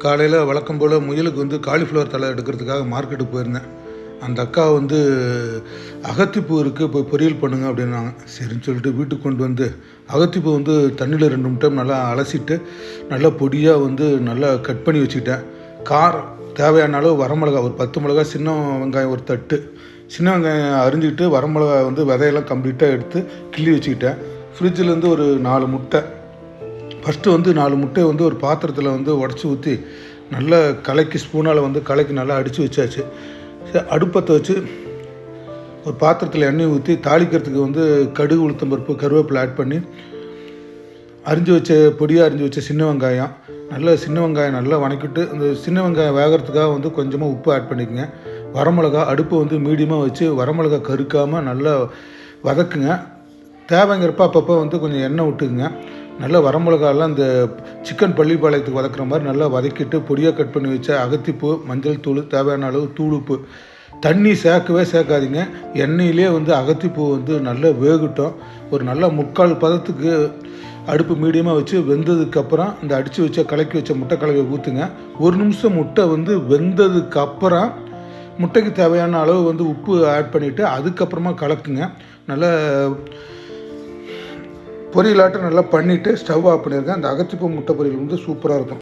காலையில் வழக்கம் போல் முயலுக்கு வந்து காலிஃப்ளவர் தலை எடுக்கிறதுக்காக மார்க்கெட்டுக்கு போயிருந்தேன். அந்த அக்கா வந்து அகத்திப்பூ இருக்குது போய் பொரியல் பண்ணுங்க அப்படின்னாங்க. சரின்னு சொல்லிட்டு வீட்டுக்கு கொண்டு வந்து அகத்திப்பூ வந்து தண்ணியில் ரெண்டு மூணு டைம் நல்லா அலசிட்டு நல்லா பொடியாக வந்து நல்லா கட் பண்ணி வச்சுக்கிட்டேன். காரம் தேவையான அளவு வரமிளகா ஒரு பத்து மிளகா சின்ன வெங்காயம் ஒரு தட்டு சின்ன வெங்காயம் அரிஞ்சிக்கிட்டு வரமிளகா வந்து விதையெல்லாம் கம்ப்ளீட்டாக எடுத்து கிள்ளி வச்சுக்கிட்டேன். ஃப்ரிட்ஜிலேருந்து ஒரு நாலு முட்டை ஃபஸ்ட்டு வந்து நாலு முட்டையை வந்து ஒரு பாத்திரத்தில் வந்து உடச்சி ஊற்றி நல்லா கலைக்கு ஸ்பூனால் வந்து கலைக்கு நல்லா அடித்து வச்சாச்சு. அடுப்பத்தை வச்சு ஒரு பாத்திரத்தில் எண்ணெய் ஊற்றி தாளிக்கிறதுக்கு வந்து கடுகு உளுத்தம் பருப்பு கருவேப்பிலை ஆட் பண்ணி அரிஞ்சு வச்ச பொடியாக அரிஞ்சு வச்ச சின்ன வெங்காயம் நல்லா சின்ன வெங்காயம் நல்லா வணக்கிட்டு அந்த சின்ன வெங்காயம் வேகிறதுக்காக வந்து கொஞ்சமாக உப்பு ஆட் பண்ணிக்கோங்க. வரமிளகா அடுப்பை வந்து மீடியமாக வச்சு வரமிளகா கருக்காமல் நல்லா வதக்குங்க. தேவைங்கிறப்ப அப்பப்போ வந்து கொஞ்சம் எண்ணெய் விட்டுக்குங்க. நல்லா வரமிளகாலாம் இந்த சிக்கன் பள்ளிப்பாளையத்துக்கு வதக்குற மாதிரி நல்லா வதக்கிட்டு பொடியாக கட் பண்ணி வச்ச அகத்திப்பூ மஞ்சள் தூள் தேவையான அளவு தூளுப்பு தண்ணி சேர்க்கவே சேர்க்காதீங்க. எண்ணெயிலே வந்து அகத்திப்பூ வந்து நல்லா வேகட்டும். ஒரு நல்ல முக்கால் பதத்துக்கு அடுப்பு மீடியமாக வச்சு வெந்ததுக்கப்புறம் இந்த அடித்து வச்ச கலக்கி வச்ச முட்டை கலவையை ஊற்றுங்க ஒரு நிமிஷம் முட்டை வந்து வெந்ததுக்கப்புறம் முட்டைக்கு தேவையான அளவு வந்து உப்பு ஆட் பண்ணிவிட்டு அதுக்கப்புறமா கலக்குங்க. நல்லா பொரியலாட்டம் நல்லா பண்ணிவிட்டு ஸ்டவ் ஆஃப் பண்ணியிருக்கேன் அந்த அகத்திப்பூ முட்டை பொரியல் வந்து சூப்பராக இருக்கும்.